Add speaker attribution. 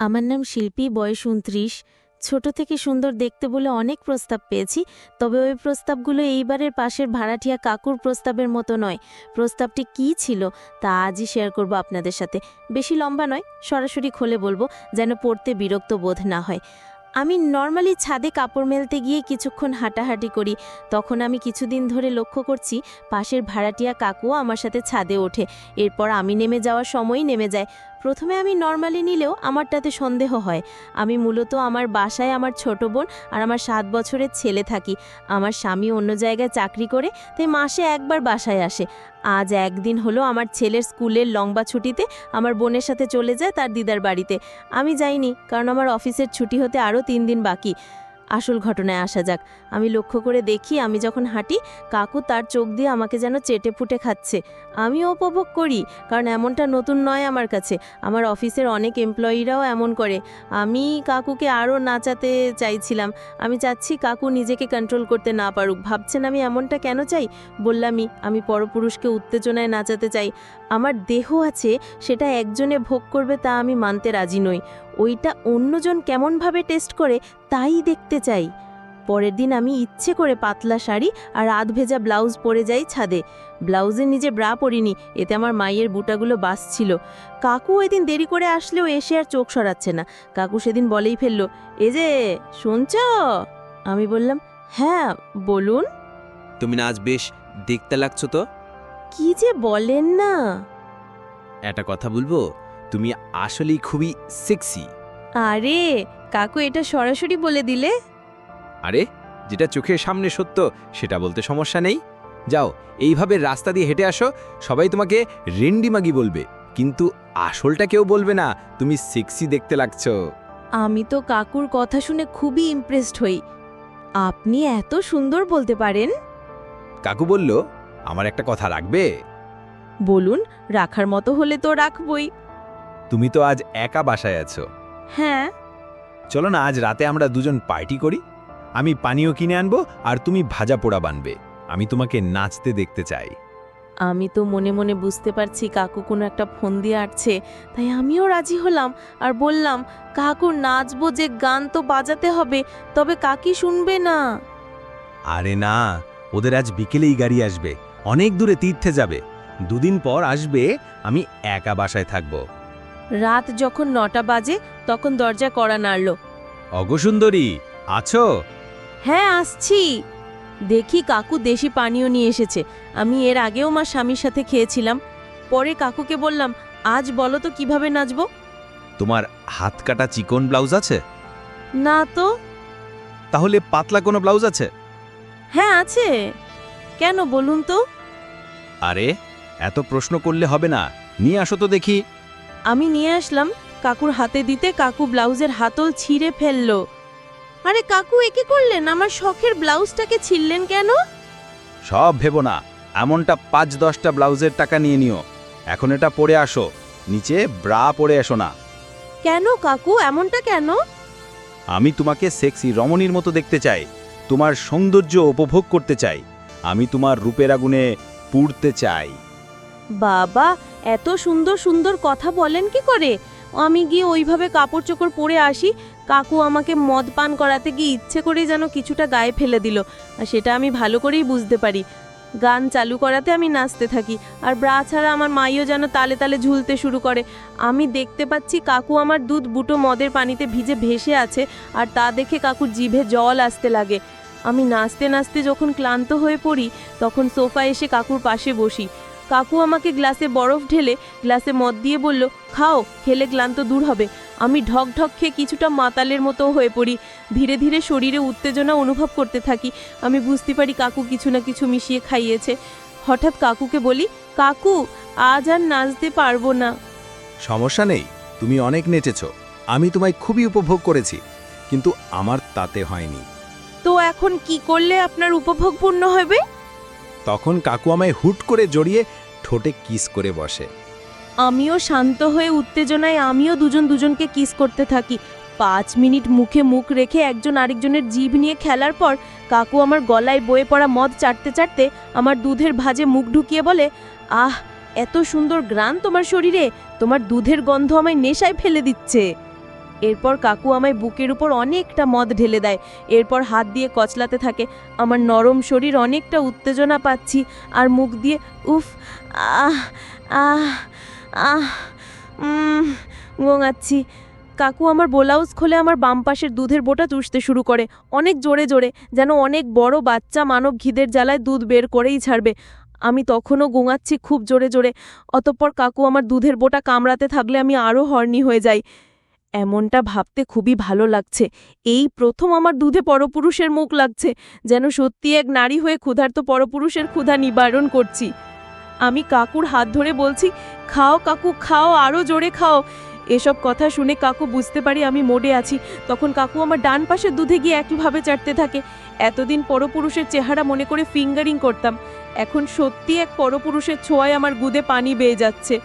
Speaker 1: আমার নাম শিল্পী, বয়স উনত্রিশ ছোট থেকে সুন্দর দেখতে বলে অনেক প্রস্তাব পেয়েছি, তবে ওই প্রস্তাবগুলো এইবারের পাশের ভাড়াটিয়া কাকুর প্রস্তাবের মতো নয়। প্রস্তাবটি কী ছিল, তা আজই শেয়ার করব আপনাদের সাথে। বেশি লম্বা নয়, সরাসরি খোলে বলব, যেন পড়তে বিরক্ত বোধ না হয়। আমি নর্মালি ছাদে কাপড় মেলতে গিয়ে কিছুক্ষণ হাঁটাহাঁটি করি, তখন আমি কিছুদিন ধরে লক্ষ্য করছি, পাশের ভাড়াটিয়া কাকুও আমার সাথে ছাদে ওঠে। এরপর আমি নেমে যাওয়ার সময়ই নেমে যায়। প্রথমে আমি নর্মালি নিলেও আমারটাতে সন্দেহ হয়। আমি মূলত আমার বাসায় আমার ছোট বোন আর আমার সাত বছরের ছেলে থাকি। আমার স্বামী অন্য জায়গায় চাকরি করে, তাই মাসে একবার বাসায় আসে। আজ একদিন হলো আমার ছেলের স্কুলের লম্বা ছুটিতে আমার বোনের সাথে চলে যায় তার দিদার বাড়িতে। আমি যাইনি, কারণ আমার অফিসের ছুটি হতে আরও তিন দিন বাকি। আসল ঘটনায় আসা যাক। আমি লক্ষ্য করে দেখি আমি যখন হাঁটি, কাকু তার চোখ দিয়ে আমাকে যেন চেটে ফুটে খাচ্ছে। আমিও উপভোগ করি, কারণ এমনটা নতুন নয় আমার কাছে। আমার অফিসের অনেক এমপ্লয়িরাও এমন করে। আমি কাকুকে আরও নাচাতে চাইছিলাম। আমি চাচ্ছি কাকু নিজেকে কন্ট্রোল করতে না পারুক। ভাবছেন আমি এমনটা কেন চাই? বললামই, আমি পরপুরুষকে উত্তেজনায় নাচাতে চাই। আমার দেহ আছে, সেটা একজনে ভোগ করবে তা আমি মানতে রাজি নই। ওইটা অন্যজন কেমনভাবে টেস্ট করে, তাই দেখতে চাই। পরের দিন আমি ইচ্ছে করে পাতলা শাড়ি আর আধ ভেজা ব্লাউজ পরে যাই ছাদে। ব্লাউজে নিজে ব্রা পরিনি, এতে আমার মায়ের বুটাগুলো বাসছিল কাকু এদিন দেরি করে আসলেও এসে আর চোখ সরাচ্ছে না। কাকু সেদিন বলেই ফেলল, এ যে, শুনছ? আমি বললাম হ্যাঁ বলুন।
Speaker 2: তুমি না আজ বেশ দেখতে লাগছো তো?
Speaker 1: কি যে বলেন না।
Speaker 2: একটা কথা বলব? তুমি আসলেই খুবই সেক্সি
Speaker 1: আরে কাকু এটা সরাসরি বলে দিলে।
Speaker 2: আরে যেটা চোখের সামনে সত্য সেটা বলতে সমস্যা নেই। যাও এইভাবে রাস্তা দিয়ে হেঁটে আসো সবাই তোমাকে রেন্ডিমাগি বলবে। কিন্তু আসলটা কেউ বলবে না তুমি সেক্সি দেখতে লাগছো।
Speaker 1: আমি তো কাকুর কথা শুনে খুবই ইমপ্রেসড হই। আপনি এত সুন্দর বলতে পারেন।
Speaker 2: কাকু বলল আমার একটা কথা রাখবে?
Speaker 1: বলুন রাখার মতো হলে তো রাখবই।
Speaker 2: তুমি তো আজ একা বাসায় আছো।
Speaker 1: হ্যাঁ।
Speaker 2: চলো না আজ রাতে আমরা দুজন পার্টি করি। আমি পানীয় কিনে আনব আর তুমি ভাজা পোড়া বানবে। আমি তোমাকে নাচতে দেখতে চাই।
Speaker 1: আমি তো মনে মনে বুঝতে পারছি কাকু কোনো একটা ফোন দিয়ে আসছে তাই আমিও রাজি হলাম আর বললাম কাকু নাচবো যে গান তো বাজাতে হবে তবে কাকি শুনবে না।
Speaker 2: আরে না ওদের আজ বিকেলেই গাড়ি আসবে। অনেক দূরে তীর্থে যাবে। দুদিন পর আসবে আমি একা বাসায় থাকব।
Speaker 1: রাত যখন নটা বাজে তখন দরজা কড়া নাড়ল।
Speaker 2: অগসুন্দরী আছো?
Speaker 1: হ্যাঁ আসছি। দেখি কাকু দেশি পানীয় নিয়ে এসেছে। আমি এর আগেও মা স্বামীর সাথে খেয়েছিলাম। পরে কাকুকে বললাম আজ বলো তো কীভাবে নাচবো?
Speaker 2: তোমার হাত কাটা চিকন ব্লাউজ আছে?
Speaker 1: না তো।
Speaker 2: তাহলে পাতলা কোনো ব্লাউজ আছে?
Speaker 1: হ্যাঁ আছে। কেন বলুন তো?
Speaker 2: আরে এত প্রশ্ন করলে হবে না। নিয়ে আসো তো দেখি।
Speaker 1: আমি নিয়ে আসলাম। কাকুর হাতে দিতে কাকু ব্লাউজের হাতল ছিঁড়ে ফেলল। আরে কাকু একে করলেন? আমার শখের ব্লাউজটাকে ছিঁড়লেন কেন?
Speaker 2: সব ভেবো না। এমনটা পাঁচ দশটা ব্লাউজের টাকা নিয়ে নিও। এখন এটা পরে আসো। নিচে ব্রা পরে এসো না।
Speaker 1: কেন কাকু? এমনটা কেন?
Speaker 2: আমি তোমাকে সেক্সি রমণীর মতো দেখতে চাই। তোমার সৌন্দর্য উপভোগ করতে চাই। আমি তোমার রূপের আগুনে পুড়তে চাই।
Speaker 1: বাবা, এত সুন্দর সুন্দর কথা বলেন কি করে? আমি গিয়ে ওইভাবে কাপড় চোপড় পরে আসি, কাকু আমাকে মদ পান করাতে গিয়ে ইচ্ছে করে যেন কিছুটা গায়ে ফেলে দিল, আর সেটা আমি ভালো করেই বুঝতে পারি। গান চালু করাতে আমি নাচতে থাকি, আর ব্রা ছাড়া আমার মাইও যেন তালে তালে ঝুলতে শুরু করে। আমি দেখতে পাচ্ছি কাকু আমার দুধ বুটো মদের পানিতে ভিজে ভেসে আছে, আর তা দেখে কাকুর জিভে জল আসতে লাগে। আমি নাচতে নাচতে যখন ক্লান্ত হয়ে পড়ি, তখন সোফা এসে কাকুর পাশে বসি। কাকু আমাকে গ্লাসে বরফ ঢেলে, গ্লাসে মদ দিয়ে বলল, খাও, খেলে ক্লান্ত দূর হবে। আমি ঢক ঢক খেয়ে কিছুটা মাতালের মতো হয়ে পড়ি। ধীরে ধীরে শরীরে উত্তেজনা অনুভব করতে থাকি। আমি বুঝতে পারি কাকু কিছু না কিছু মিশিয়ে খাইয়েছে। হঠাৎ কাকুকে বলি, কাকু, আজ আর নাচতে পারব না।
Speaker 2: সমস্যা নেই, তুমি অনেক নেচেছ। আমি তোমায় খুবই উপভোগ করেছি, কিন্তু আমার তাতে হয়নি।
Speaker 1: তো এখন কি করলে আপনার উপভোগ পূর্ণ হবে?
Speaker 2: তখন কাকু আমায় হুট করে জড়িয়ে ঠোঁটে কিস করে বসে।
Speaker 1: আমিও শান্ত হয়ে উত্তেজনায় আমিও দুজন দুজনকে কিস করতে থাকি। পাঁচ মিনিট মুখে মুখ রেখে একজন আরেকজনের জিভ নিয়ে খেলার পর কাকু আমার গলায় বয়ে পড়া মদ চাটতে চাটতে আমার দুধের ভাজে মুখ ঢুকিয়ে বলে আহ এত সুন্দর গ্রান তোমার শরীরে। তোমার দুধের গন্ধ আমায় নেশায় ফেলে দিচ্ছে। এরপর কাকু আমায় বুকের উপর অনেকটা মদ ঢেলে দেয়। এরপর হাত দিয়ে কচলাতে থাকে। আমার নরম শরীর অনেকটা উত্তেজনা পাচ্ছি আর মুখ দিয়ে উফ, আহ আহ গোঙাচ্ছি কাকু আমার ব্লাউজ খোলে আমার বাম পাশের দুধের বোটা চুষতে শুরু করে। অনেক জোরে জোরে, যেন অনেক বড় বাচ্চা মানব ঘিদের জ্বালায় দুধ বের করেই ছাড়বে। আমি তখনও গোঙাচ্ছি খুব জোরে জোরে। অতঃপর কাকু আমার দুধের বোটা কামড়াতে থাকলে আমি আরও হর্নি হয়ে যাই। এমনটা ভাবতে খুবই ভালো লাগছে। এই প্রথম আমার দুধে পরপুরুষের মুখ লাগছে, যেন সত্যি এক নারী হয়ে ক্ষুধার্ত পরপুরুষের ক্ষুধা নিবারণ করছি। আমি কাকুর হাত ধরে বলছি, খাও কাকু, খাও আরও জোরে খাও। এসব কথা শুনে কাকু বুঝতে পারি আমি মোডে আছি। তখন কাকু আমার ডান পাশের দুধে গিয়ে একইভাবে চাটতে থাকে। এতদিন পরপুরুষের চেহারা মনে করে ফিঙ্গারিং করতাম। এখন সত্যি এক পরপুরুষের ছোঁয়ায় আমার গুদে পানি বেয়ে যাচ্ছে।